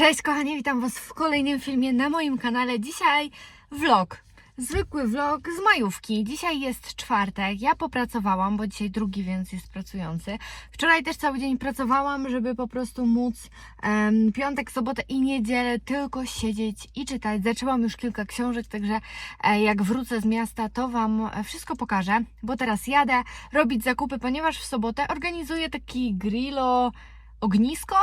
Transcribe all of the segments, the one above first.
Cześć kochani, witam Was w kolejnym filmie na moim kanale. Dzisiaj vlog, zwykły vlog z majówki. Dzisiaj jest czwartek, ja popracowałam, bo dzisiaj drugi, więc jest pracujący. Wczoraj też cały dzień pracowałam, żeby po prostu móc em, piątek, sobotę i niedzielę tylko siedzieć i czytać. Zaczęłam już kilka książek, także e, jak wrócę z miasta, to Wam e, wszystko pokażę, bo teraz jadę robić zakupy, ponieważ w sobotę organizuję taki grillo ognisko.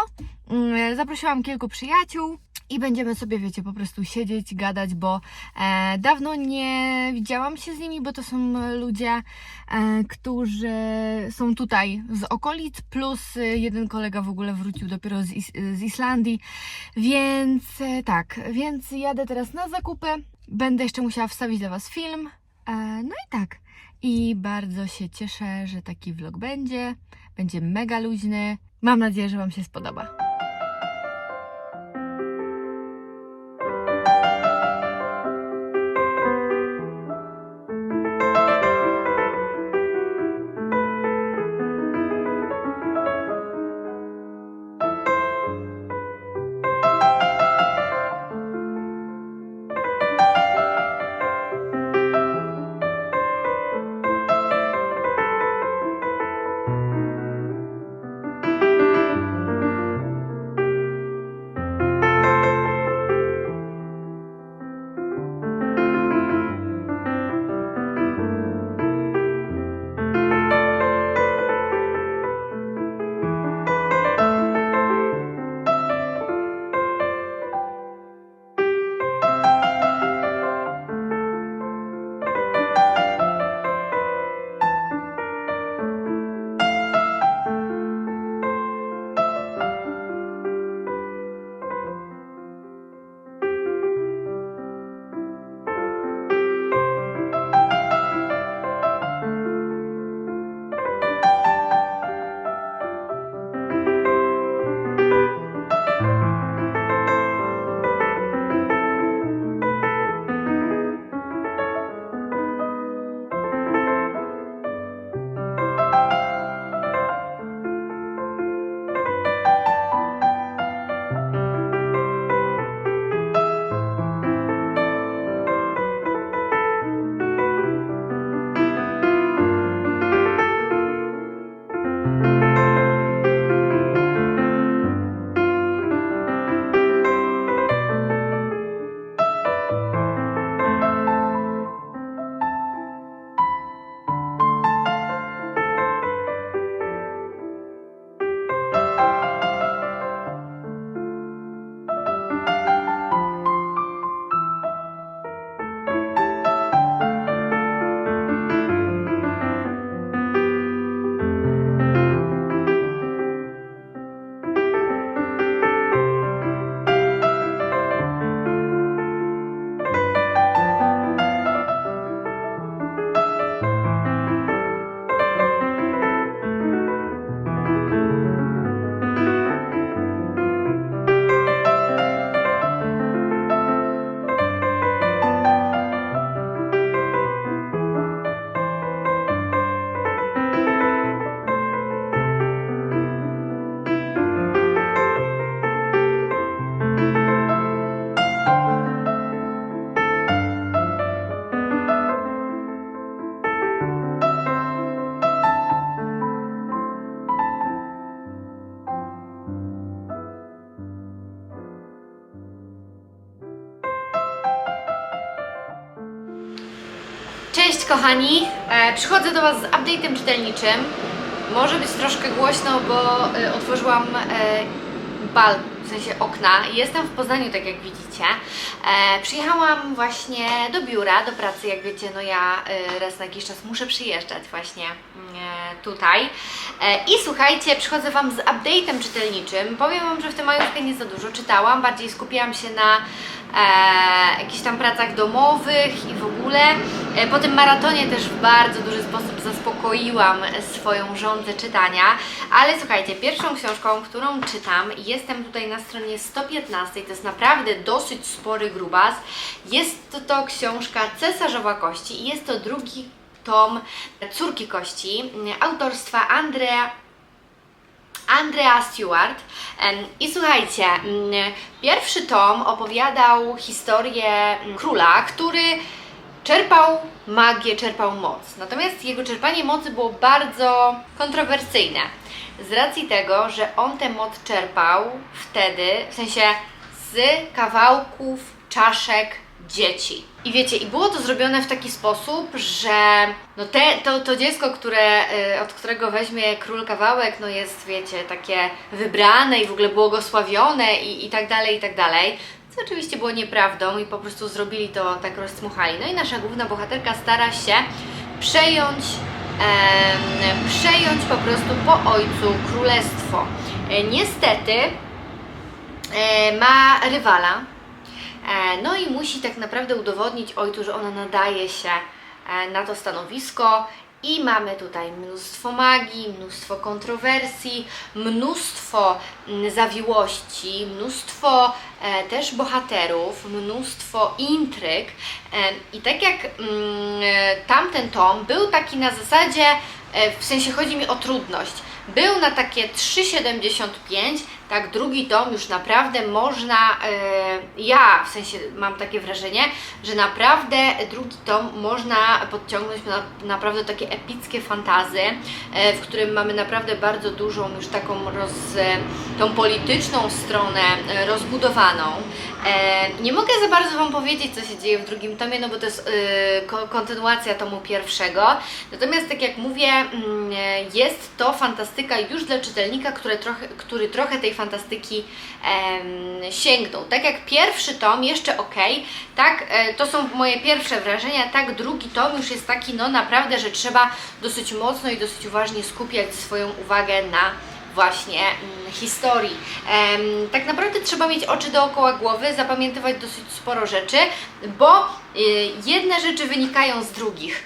Mm, Zaprosiłam kilku przyjaciół i będziemy sobie, wiecie, po prostu siedzieć, gadać, bo e, dawno nie widziałam się z nimi, bo to są ludzie, e, którzy są tutaj z okolic, plus e, jeden kolega w ogóle wrócił dopiero z, z Islandii, więc e, tak, więc jadę teraz na zakupy. Będę jeszcze musiała wstawić dla Was film. E, no i tak. I bardzo się cieszę, że taki vlog będzie. Będzie mega luźny. Mam nadzieję, że Wam się spodoba. Kochani, e, przychodzę do Was z update'em czytelniczym. Może być troszkę głośno, bo e, otworzyłam e, bal, w sensie okna. Jestem w Poznaniu, tak jak widzicie. Przyjechałam właśnie do biura, do pracy, jak wiecie, no ja raz na jakiś czas muszę przyjeżdżać właśnie e, tutaj. I słuchajcie, przychodzę Wam z update'em czytelniczym. Powiem Wam, że w tym majówkę nie za dużo czytałam, bardziej skupiłam się na e, jakichś tam pracach domowych i w ogóle. E, po tym maratonie też w bardzo duży sposób zaspokoiłam swoją żądzę czytania. Ale słuchajcie, pierwszą książką, którą czytam, jestem tutaj na stronie 115, to jest naprawdę dosyć spory grubas. Jest to, to książka Cesarzowa Kości i jest to drugi tom Córki Kości autorstwa Andrea Andrea Stewart. I słuchajcie, mm, pierwszy tom opowiadał historię mm, króla, który czerpał magię, czerpał moc. Natomiast jego czerpanie mocy było bardzo kontrowersyjne. Z racji tego, że on tę moc czerpał wtedy, w sensie z kawałków czaszek dzieci. I wiecie, i było to zrobione w taki sposób, że no te, to, to dziecko, które, y, od którego weźmie król kawałek, no jest, wiecie, takie wybrane i w ogóle błogosławione i, i tak dalej, i tak dalej. Co oczywiście było nieprawdą i po prostu zrobili to, tak rozmuchali. No i nasza główna bohaterka stara się przejąć, przejąć po prostu po ojcu królestwo. E, niestety e, ma rywala, No i musi tak naprawdę udowodnić ojcu, że ona nadaje się e, na to stanowisko. I mamy tutaj mnóstwo magii, mnóstwo kontrowersji, mnóstwo mm, zawiłości, mnóstwo e, też bohaterów, mnóstwo intryg. E, I tak jak mm, e, tamten tom był taki na zasadzie, e, w sensie chodzi mi o trudność, był na takie 3,75, tak drugi tom już naprawdę można, e, ja w sensie mam takie wrażenie, że naprawdę drugi tom można podciągnąć na naprawdę takie epickie fantazy, e, w którym mamy naprawdę bardzo dużą już taką roz, tą polityczną stronę e, rozbudowaną. E, nie mogę za bardzo Wam powiedzieć, co się dzieje w drugim tomie, no bo to jest ko- kontynuacja tomu pierwszego. Natomiast, tak jak mówię, mm, e, jest to fantastyka już dla czytelnika, który trochę, który trochę tej fantastyki sięgnął. Tak jak pierwszy tom jeszcze ok, tak, e, to są moje pierwsze wrażenia, tak drugi tom już jest taki, no naprawdę, że trzeba dosyć mocno i dosyć uważnie skupiać swoją uwagę na właśnie mm, historii. Tak naprawdę trzeba mieć oczy dookoła głowy, zapamiętywać dosyć sporo rzeczy, bo y, jedne rzeczy wynikają z drugich.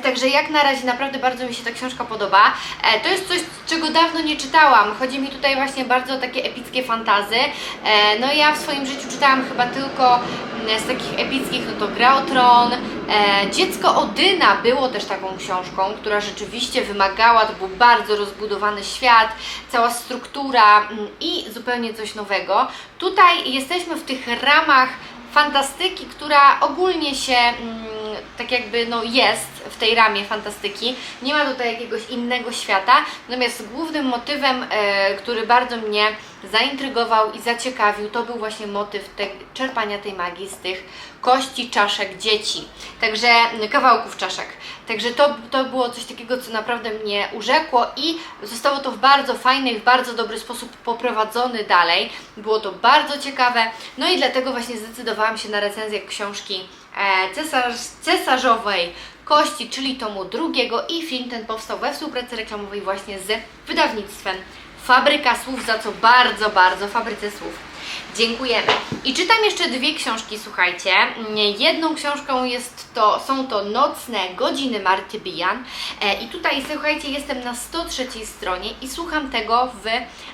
Także jak na razie naprawdę bardzo mi się ta książka podoba. E, to jest coś, czego dawno nie czytałam. Chodzi mi tutaj właśnie bardzo o takie epickie fantazy. E, no ja w swoim życiu czytałam chyba tylko mm, z takich epickich, no to Gra o Tron. E, Dziecko Odyna było też taką książką, która rzeczywiście wymagała, to był bardzo rozbudowany świat, cała struktura mm, i zupełnie coś nowego. Tutaj jesteśmy w tych ramach fantastyki, która ogólnie się mm, tak jakby no jest w tej ramie fantastyki. Nie ma tutaj jakiegoś innego świata, natomiast głównym motywem, e, który bardzo mnie zaintrygował i zaciekawił, to był właśnie motyw te, czerpania tej magii z tych kości czaszek dzieci. Także kawałków czaszek. Także to, to było coś takiego, co naprawdę mnie urzekło i zostało to w bardzo fajny w bardzo dobry sposób poprowadzony dalej. Było to bardzo ciekawe, no i dlatego właśnie zdecydowałam się na recenzję książki e, cesarz, cesarzowej kości, czyli tomu drugiego i film ten powstał we współpracy reklamowej właśnie z wydawnictwem Fabryka Słów, za co bardzo, bardzo Fabryce Słów dziękujemy. I czytam jeszcze dwie książki, słuchajcie. Jedną książką jest to, są to Nocne Godziny Marty Bijan e, i tutaj, słuchajcie, jestem na 103 stronie i słucham tego w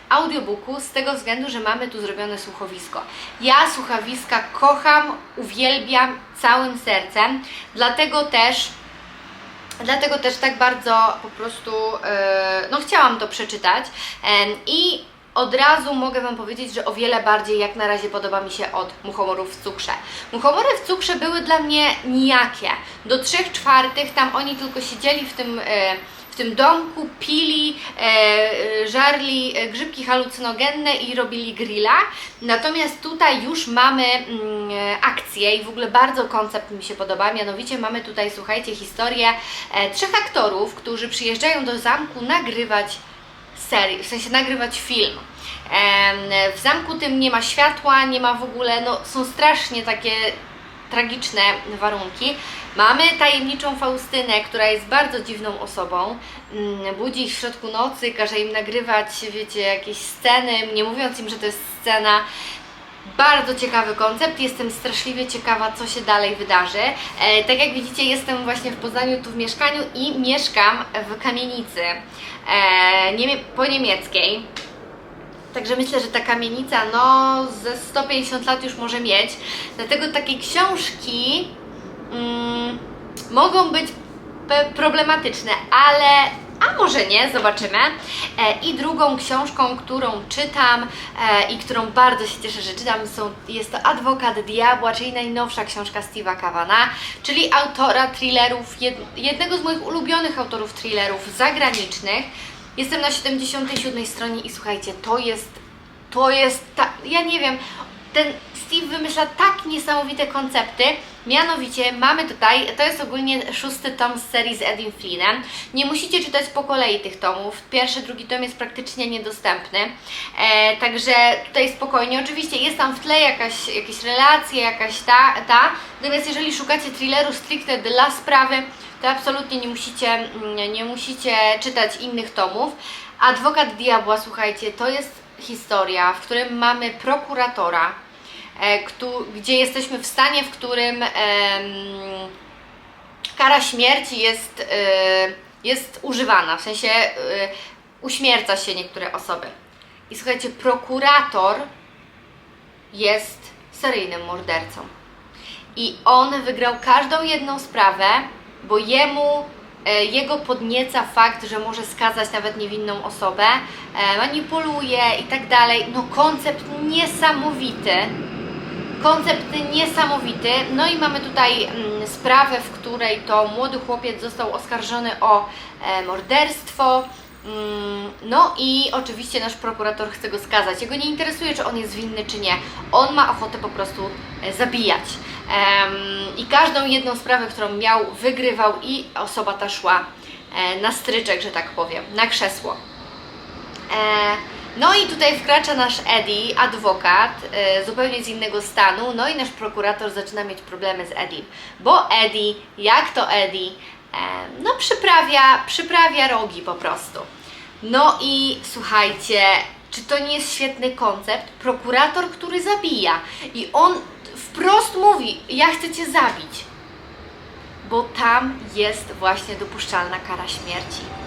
audiobooku z tego względu, że mamy tu zrobione słuchowisko. Ja słuchowiska kocham, uwielbiam całym sercem, dlatego też Dlatego też tak bardzo po prostu e, no chciałam to przeczytać Em, i od razu mogę Wam powiedzieć, że o wiele bardziej jak na razie podoba mi się od Muchomorów w cukrze. Muchomory w cukrze były dla mnie nijakie. Do trzech czwartych tam oni tylko siedzieli w tym, e, tym domku, pili, e, e, żarli e, grzybki halucynogenne i robili grilla. Natomiast tutaj już mamy mm, e, akcję i w ogóle bardzo koncept mi się podoba. Mianowicie mamy tutaj, słuchajcie, historię e, trzech aktorów, którzy przyjeżdżają do zamku nagrywać serii, w sensie nagrywać film. Em, W zamku tym nie ma światła, nie ma w ogóle, no są strasznie takie tragiczne warunki. Mamy tajemniczą Faustynę, która jest bardzo dziwną osobą. Mm, Budzi ich w środku nocy, każe im nagrywać, wiecie, jakieś sceny, nie mówiąc im, że to jest scena. Bardzo ciekawy koncept, jestem straszliwie ciekawa, co się dalej wydarzy. E, tak jak widzicie, jestem właśnie w Poznaniu, tu w mieszkaniu i mieszkam w kamienicy e, po niemieckiej. Także myślę, że ta kamienica no ze 150 lat już może mieć. Dlatego takie książki mm, mogą być problematyczne, ale a może nie, zobaczymy. E, I drugą książką, którą czytam e, i którą bardzo się cieszę, że czytam, są, jest to Adwokat Diabła, czyli najnowsza książka Steve'a Cavana, czyli autora thrillerów, jed, jednego z moich ulubionych autorów thrillerów zagranicznych. Jestem na 77 stronie i słuchajcie, to jest, to jest, ta, ja nie wiem, ten Steve wymyśla tak niesamowite koncepty. Mianowicie mamy tutaj, to jest ogólnie szósty tom z serii z Edim Flynnem. Nie musicie czytać po kolei tych tomów. Pierwszy, drugi tom jest praktycznie niedostępny. E, także tutaj spokojnie. Oczywiście jest tam w tle jakaś, jakieś relacje, jakaś ta, ta. Natomiast jeżeli szukacie thrilleru stricte dla sprawy, to absolutnie nie musicie, mm, nie musicie czytać innych tomów. Adwokat Diabła, słuchajcie, to jest historia, w którym mamy prokuratora, gdzie jesteśmy w stanie, w którym kara śmierci jest, e, jest używana, w sensie e, uśmierca się niektóre osoby. I słuchajcie, prokurator jest seryjnym mordercą. I on wygrał każdą jedną sprawę, bo jemu, e, jego podnieca fakt, że może skazać nawet niewinną osobę, e, manipuluje i tak dalej. No koncept niesamowity. Koncept niesamowity. No i mamy tutaj mm, sprawę, w której to młody chłopiec został oskarżony o e, morderstwo. Mm, No i oczywiście nasz prokurator chce go skazać. Jego nie interesuje, czy on jest winny, czy nie. On ma ochotę po prostu e, zabijać. I każdą jedną sprawę, którą miał, wygrywał i osoba ta szła e, na stryczek, że tak powiem, na krzesło. No i tutaj wkracza nasz Eddie, adwokat, e, zupełnie z innego stanu, no i nasz prokurator zaczyna mieć problemy z Eddie, bo Eddie, jak to Eddie, e, no przyprawia, przyprawia rogi po prostu. No i słuchajcie, czy to nie jest świetny koncept? Prokurator, który zabija. I on wprost mówi, ja chcę Cię zabić, bo tam jest właśnie dopuszczalna kara śmierci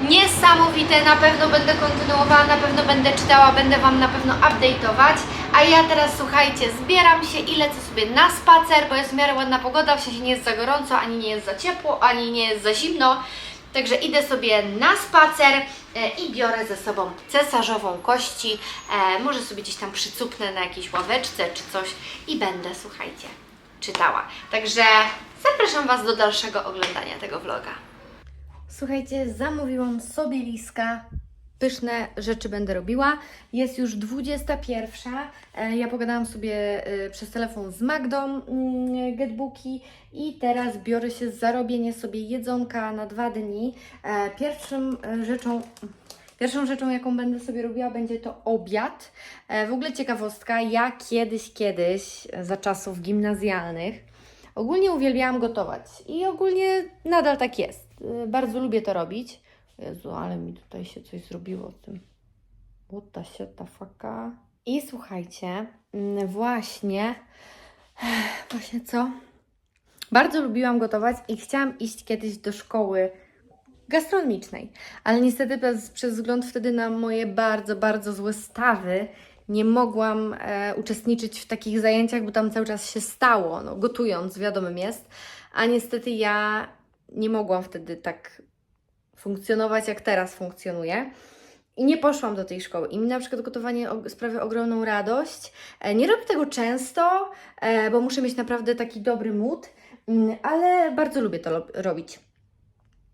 niesamowite, na pewno będę kontynuowała, na pewno będę czytała, będę Wam na pewno update'ować. A ja teraz słuchajcie, zbieram się i lecę sobie na spacer, bo jest w miarę ładna pogoda, w sensie nie jest za gorąco, ani nie jest za ciepło, ani nie jest za zimno. Także idę sobie na spacer e, i biorę ze sobą cesarzową kości. E, może sobie gdzieś tam przycupnę na jakiejś ławeczce czy coś i będę, słuchajcie, czytała. Także zapraszam Was do dalszego oglądania tego vloga. Słuchajcie, zamówiłam sobie liska. Pyszne rzeczy będę robiła. Jest już 21. E, Ja pogadałam sobie e, przez telefon z Magdą mm, Getbooki i teraz biorę się za robienie sobie jedzonka na dwa dni. E, Pierwszą rzeczą Pierwszą rzeczą, jaką będę sobie robiła, będzie to obiad. W ogóle ciekawostka, ja kiedyś, kiedyś, za czasów gimnazjalnych, ogólnie uwielbiałam gotować i ogólnie nadal tak jest. E, Bardzo lubię to robić. Jezu, ale mi tutaj się coś zrobiło z tym. What the shit, the fucka. I słuchajcie, mm, właśnie, właśnie co? Bardzo lubiłam gotować i chciałam iść kiedyś do szkoły gastronomicznej, ale niestety przez wzgląd wtedy na moje bardzo, bardzo złe stawy nie mogłam e, uczestniczyć w takich zajęciach, bo tam cały czas się stało, no, gotując, wiadomym jest, a niestety ja nie mogłam wtedy tak funkcjonować, jak teraz funkcjonuję. I nie poszłam do tej szkoły. I mi na przykład gotowanie sprawia ogromną radość. E, Nie robię tego często, e, bo muszę mieć naprawdę taki dobry mood, mm, ale bardzo lubię to robić.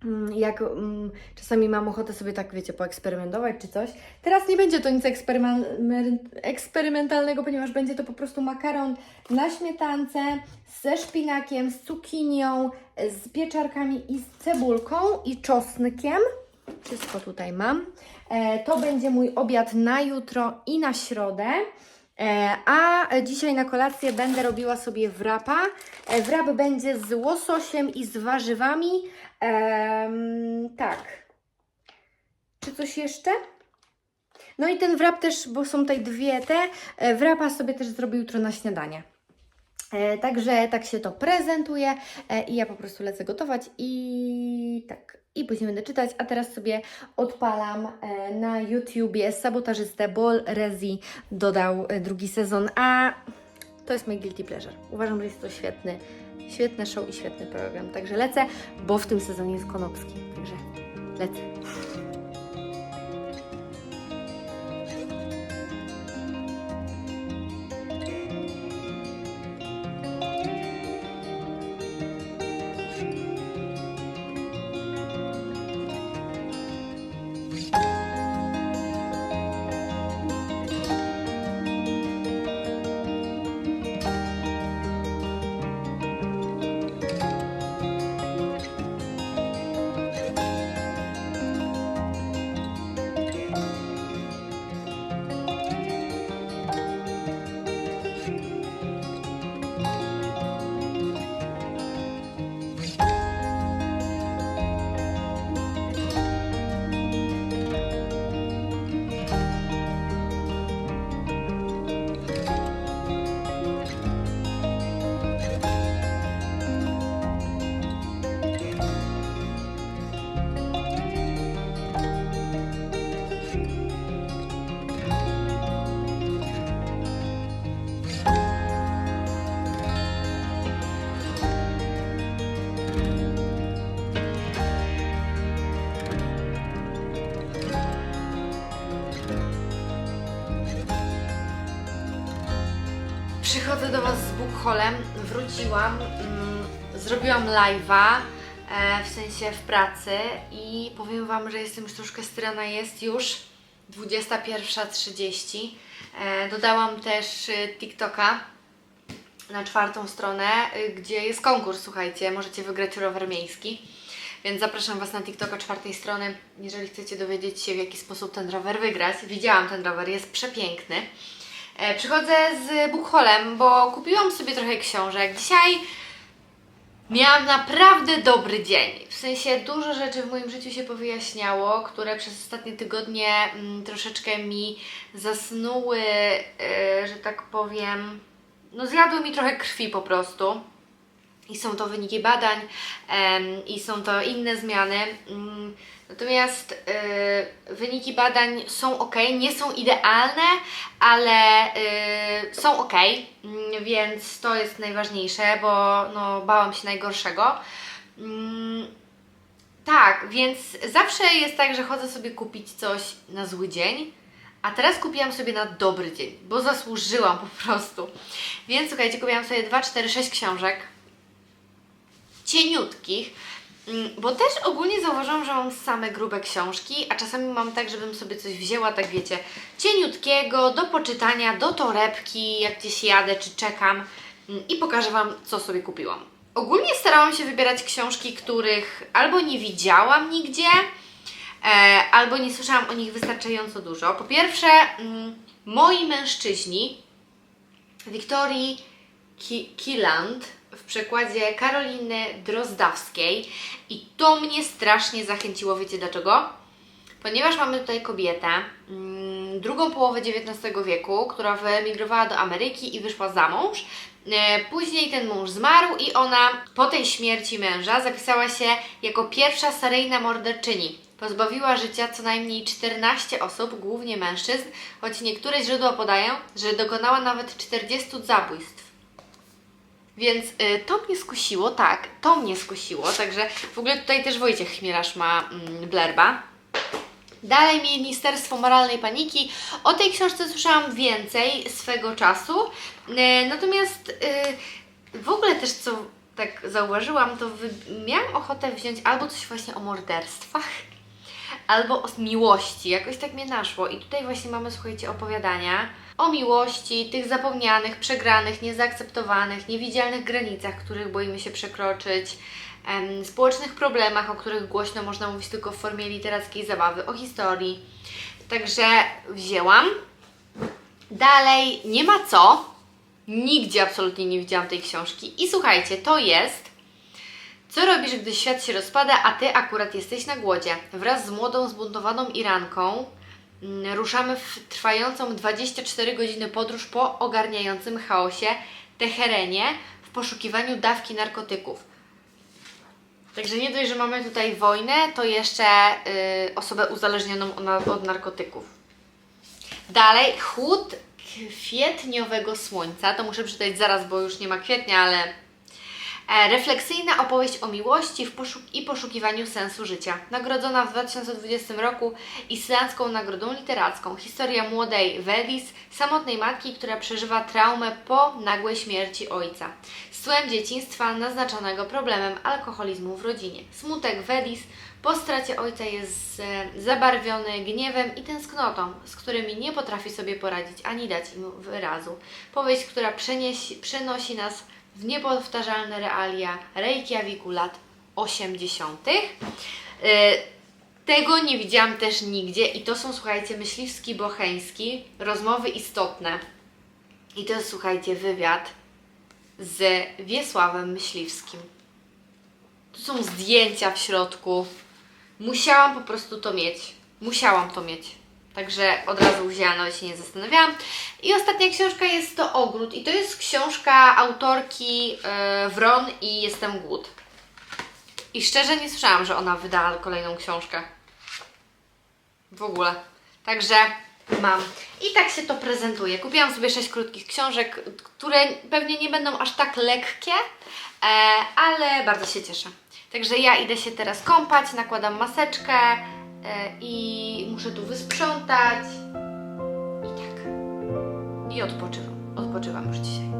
Mm, Jak mm, czasami mam ochotę sobie tak, wiecie, poeksperymentować czy coś. Teraz nie będzie to nic eksperymen- eksperymentalnego, ponieważ będzie to po prostu makaron na śmietance ze szpinakiem, z cukinią, z pieczarkami i z cebulką i czosnkiem. Wszystko tutaj mam. E, to będzie mój obiad na jutro i na środę. E, a dzisiaj na kolację będę robiła sobie wrapa. E, wrap będzie z łososiem i z warzywami. Em, tak. Czy coś jeszcze? No i ten wrap też, bo są tutaj dwie te, e, wrapa sobie też zrobię jutro na śniadanie. Także tak się to prezentuje i ja po prostu lecę gotować i tak, i później będę czytać, a teraz sobie odpalam e, na YouTubie Sabotażystę Ball Rezi dodał e, drugi sezon, a to jest mój guilty pleasure. Uważam, że jest to świetny, świetne show i świetny program, także lecę, bo w tym sezonie jest Konopski, także lecę. Przychodzę do Was z Bookholem, wróciłam, mm, zrobiłam live'a, e, w sensie w pracy i powiem Wam, że jestem już troszkę strana, jest już 21.30. E, dodałam też y, TikToka na czwartą stronę, y, gdzie jest konkurs, słuchajcie, możecie wygrać rower miejski. Więc zapraszam Was na TikToka czwartej strony, jeżeli chcecie dowiedzieć się, w jaki sposób ten rower wygrać. Widziałam ten rower, jest przepiękny. E, Przychodzę z Bookholem, bo kupiłam sobie trochę książek. Dzisiaj miałam naprawdę dobry dzień. W sensie dużo rzeczy w moim życiu się powyjaśniało, które przez ostatnie tygodnie mm, troszeczkę mi zasnuły, e, że tak powiem, no zjadły mi trochę krwi po prostu. I są to wyniki badań i są to inne zmiany. Mm, Natomiast y, wyniki badań są ok, nie są idealne, ale y, są ok, mm, więc to jest najważniejsze, bo no, bałam się najgorszego. Mm, tak, więc zawsze jest tak, że chodzę sobie kupić coś na zły dzień, a teraz kupiłam sobie na dobry dzień, bo zasłużyłam po prostu. Więc słuchajcie, kupiłam sobie 2, 4, 6 książek cieniutkich, mm, bo też ogólnie zauważyłam, że mam same grube książki, a czasami mam tak, żebym sobie coś wzięła, tak wiecie, cieniutkiego, do poczytania, do torebki, jak gdzieś jadę czy czekam mm, i pokażę Wam, co sobie kupiłam. Ogólnie starałam się wybierać książki, których albo nie widziałam nigdzie, e, albo nie słyszałam o nich wystarczająco dużo. Po pierwsze, mm, moi mężczyźni Wiktorii Ki- Kiland w przekładzie Karoliny Drozdawskiej i to mnie strasznie zachęciło, wiecie dlaczego? Ponieważ mamy tutaj kobietę, mm, drugą połowę XIX wieku, która wyemigrowała do Ameryki i wyszła za mąż. E, Później ten mąż zmarł i ona po tej śmierci męża zapisała się jako pierwsza seryjna morderczyni. Pozbawiła życia co najmniej 14 osób, głównie mężczyzn, choć niektóre źródła podają, że dokonała nawet 40 zabójstw. Więc y, to mnie skusiło, tak, to mnie skusiło, także w ogóle tutaj też Wojciech Chmielarz ma mm, blerba. Dalej Ministerstwo Moralnej Paniki. O tej książce słyszałam więcej swego czasu. E, Natomiast y, w ogóle też co tak zauważyłam, to wy- miałam ochotę wziąć albo coś właśnie o morderstwach, albo o miłości. Jakoś tak mnie naszło. I tutaj właśnie mamy, słuchajcie, opowiadania o miłości, tych zapomnianych, przegranych, niezaakceptowanych, niewidzialnych granicach, których boimy się przekroczyć, em, społecznych problemach, o których głośno można mówić tylko w formie literackiej zabawy, o historii. Także wzięłam. Dalej, nie ma co. Nigdzie absolutnie nie widziałam tej książki. I słuchajcie, to jest co robisz, gdy świat się rozpada, a ty akurat jesteś na głodzie? Wraz z młodą, zbuntowaną Iranką ruszamy w trwającą 24 godziny podróż po ogarniającym chaosie Teherenie w poszukiwaniu dawki narkotyków. Także nie dość, że mamy tutaj wojnę, to jeszcze y, osobę uzależnioną od, narkotyków. Dalej, chłód kwietniowego słońca. To muszę przeczytać zaraz, bo już nie ma kwietnia, ale refleksyjna opowieść o miłości poszuk- i poszukiwaniu sensu życia. Nagrodzona w 2020 roku Islandzką Nagrodą Literacką. Historia młodej Vedis, samotnej matki, która przeżywa traumę po nagłej śmierci ojca. Z tłem dzieciństwa naznaczonego problemem alkoholizmu w rodzinie. Smutek Vedis po stracie ojca jest e, zabarwiony gniewem i tęsknotą, z którymi nie potrafi sobie poradzić ani dać im wyrazu. Powieść, która przeniesi, przenosi nas w niepowtarzalne realia Reykjaviku lat 80. E, Tego nie widziałam też nigdzie i to są, słuchajcie, myśliwski bocheński, rozmowy istotne. I to jest, słuchajcie, wywiad z Wiesławem Myśliwskim. Tu są zdjęcia w środku. Musiałam po prostu to mieć. Musiałam to mieć. Także od razu wzięłam, nawet się nie zastanawiałam. I ostatnia książka jest to Ogród. I to jest książka autorki e, Wron i Jestem Głód. I szczerze nie słyszałam, że ona wydała kolejną książkę. W ogóle. Także mam. I tak się to prezentuje. Kupiłam sobie sześć krótkich książek, które pewnie nie będą aż tak lekkie, e, ale bardzo się cieszę. Także ja idę się teraz kąpać, nakładam maseczkę i muszę tu wysprzątać. I tak. I odpoczywam. Odpoczywam już dzisiaj.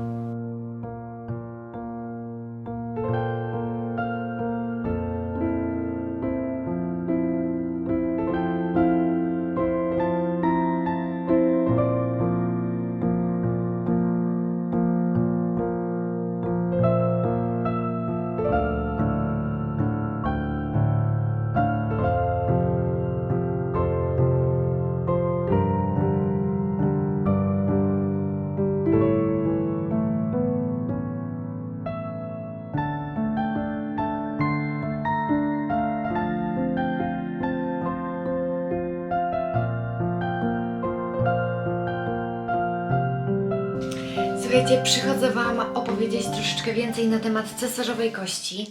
Słuchajcie, przychodzę Wam opowiedzieć troszeczkę więcej na temat cesarzowej kości,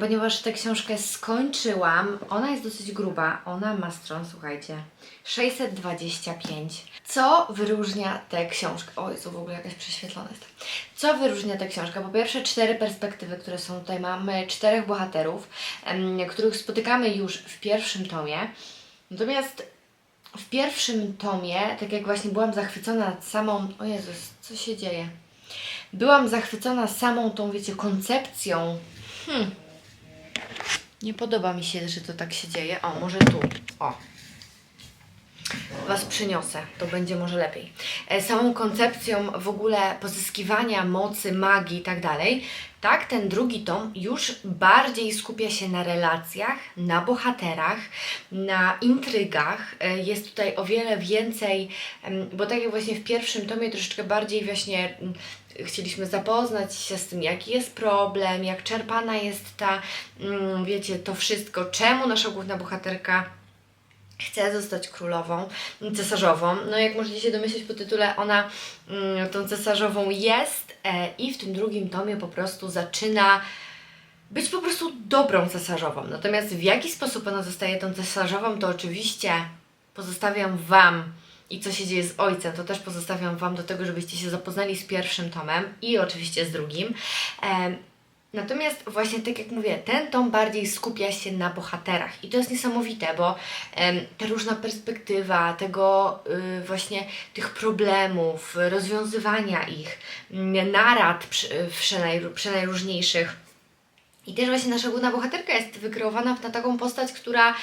ponieważ tę książkę skończyłam. Ona jest dosyć gruba, ona ma stron, słuchajcie, 625. Co wyróżnia tę książkę? O, jest w ogóle jakaś prześwietlona jest. Co wyróżnia tę książkę? Po pierwsze, cztery perspektywy, które są tutaj. Mamy czterech bohaterów, których spotykamy już w pierwszym tomie. Natomiast w pierwszym tomie, tak jak właśnie byłam zachwycona samą. O Jezus, co się dzieje? Byłam zachwycona samą tą, wiecie, koncepcją. Hmm. Nie podoba mi się, że to tak się dzieje. O, może tu. O. Was przyniosę, to będzie może lepiej. E, Samą koncepcją w ogóle pozyskiwania mocy, magii i tak dalej, tak ten drugi tom już bardziej skupia się na relacjach, na bohaterach, na intrygach. E, Jest tutaj o wiele więcej, bo tak jak właśnie w pierwszym tomie troszeczkę bardziej właśnie mm, chcieliśmy zapoznać się z tym, jaki jest problem, jak czerpana jest ta, mm, wiecie, to wszystko, czemu nasza główna bohaterka chce zostać królową, cesarzową. No jak możecie się domyśleć po tytule, ona mm, tą cesarzową jest e, i w tym drugim tomie po prostu zaczyna być po prostu dobrą cesarzową. Natomiast w jaki sposób ona zostaje tą cesarzową, to oczywiście pozostawiam Wam i co się dzieje z ojcem, to też pozostawiam Wam do tego, żebyście się zapoznali z pierwszym tomem i oczywiście z drugim. Em, Natomiast właśnie tak jak mówię, ten tom bardziej skupia się na bohaterach i to jest niesamowite, bo em, ta różna perspektywa tego y, właśnie tych problemów, rozwiązywania ich, mm, narad przynajróżniejszych. I też właśnie nasza główna bohaterka jest wykreowana na taką postać, która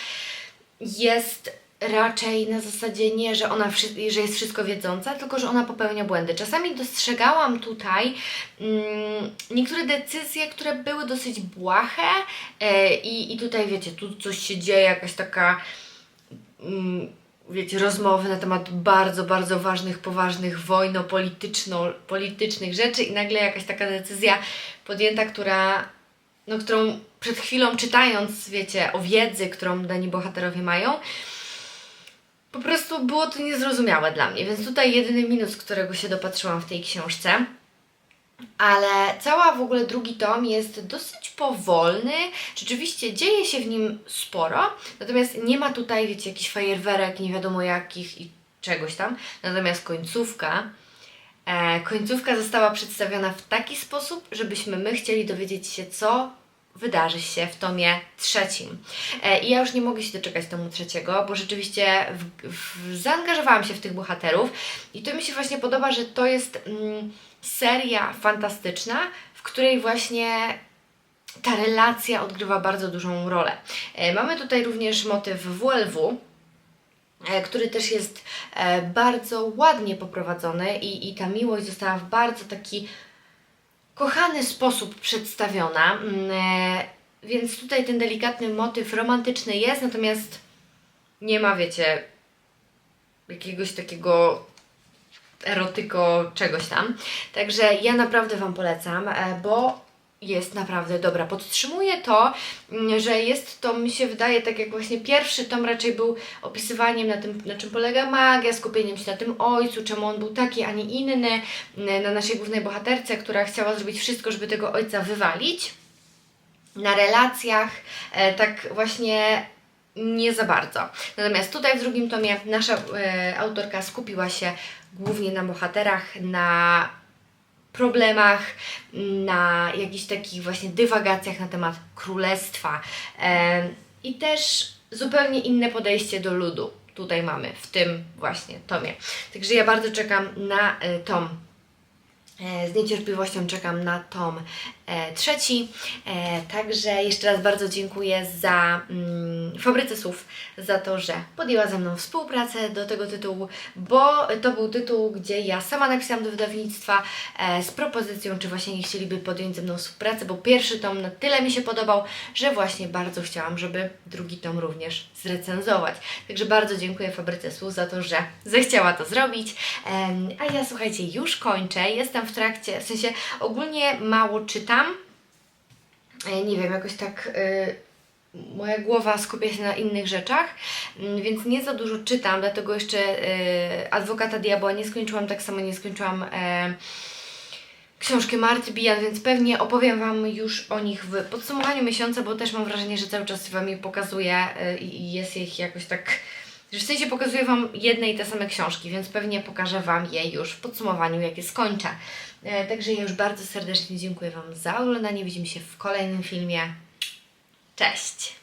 jest raczej na zasadzie nie, że ona że jest wszystko wiedząca, tylko że ona popełnia błędy. Czasami dostrzegałam tutaj mm, niektóre decyzje, które były dosyć błahe e, i, tutaj wiecie, tu coś się dzieje, jakaś taka mm, wiecie, rozmowy na temat bardzo, bardzo ważnych, poważnych wojno-polityczno-politycznych rzeczy i nagle jakaś taka decyzja podjęta, która no, którą przed chwilą czytając, wiecie, o wiedzy, którą dani bohaterowie mają, po prostu było to niezrozumiałe dla mnie, więc tutaj jedyny minus, którego się dopatrzyłam w tej książce. Ale cała w ogóle drugi tom jest dosyć powolny. Rzeczywiście dzieje się w nim sporo, natomiast nie ma tutaj, wiecie, jakichś fajerwerek, nie wiadomo jakich i czegoś tam. Natomiast końcówka e, końcówka została przedstawiona w taki sposób, żebyśmy my chcieli dowiedzieć się, co wydarzy się w tomie trzecim. E, I ja już nie mogę się doczekać tomu trzeciego, bo rzeczywiście w, w, zaangażowałam się w tych bohaterów i to mi się właśnie podoba, że to jest mm, seria fantastyczna, w której właśnie ta relacja odgrywa bardzo dużą rolę. E, Mamy tutaj również motyw WLW, e, który też jest bardzo ładnie poprowadzony i, i ta miłość została w bardzo taki kochany sposób przedstawiona. Mm, e, Więc tutaj ten delikatny motyw romantyczny jest, natomiast nie ma, wiecie, jakiegoś takiego erotyko czegoś tam. Także ja naprawdę Wam polecam, e, bo jest naprawdę dobra. Podtrzymuję to, mm, że jest to, mi się wydaje, tak jak właśnie pierwszy tom raczej był opisywaniem na tym, na czym polega magia, skupieniem się na tym ojcu, czemu on był taki, a nie inny, mm, na naszej głównej bohaterce, która chciała zrobić wszystko, żeby tego ojca wywalić. Na relacjach, e, tak właśnie nie za bardzo. Natomiast tutaj w drugim tomie nasza e, autorka skupiła się głównie na bohaterach, na problemach, na jakichś takich właśnie dywagacjach na temat królestwa i też zupełnie inne podejście do ludu. Tutaj mamy w tym właśnie tomie. Także ja bardzo czekam na e, tom. E, Z niecierpliwością czekam na tom trzeci. E, także jeszcze raz bardzo dziękuję za mm, Fabryce Słów, za to, że podjęła ze mną współpracę do tego tytułu, bo to był tytuł, gdzie ja sama napisałam do wydawnictwa e, z propozycją, czy właśnie nie chcieliby podjąć ze mną współpracę, bo pierwszy tom na tyle mi się podobał, że właśnie bardzo chciałam, żeby drugi tom również zrecenzować. Także bardzo dziękuję Fabryce Słów za to, że zechciała to zrobić. A ja słuchajcie, już kończę. Jestem w trakcie, w sensie ogólnie mało czytam. E, Nie wiem, jakoś tak. y, moja głowa skupia się na innych rzeczach, mm, więc nie za dużo czytam, dlatego jeszcze y, Adwokata Diabła nie skończyłam, tak samo nie skończyłam e, książkę Marty Bijan, więc pewnie opowiem Wam już o nich w podsumowaniu miesiąca, bo też mam wrażenie, że cały czas Wam je pokazuję i jest ich jakoś tak... Że w sensie pokazuję Wam jedne i te same książki, więc pewnie pokażę Wam je już w podsumowaniu, jak je skończę. E, Także ja już bardzo serdecznie dziękuję Wam za oglądanie. Widzimy się w kolejnym filmie. Cześć!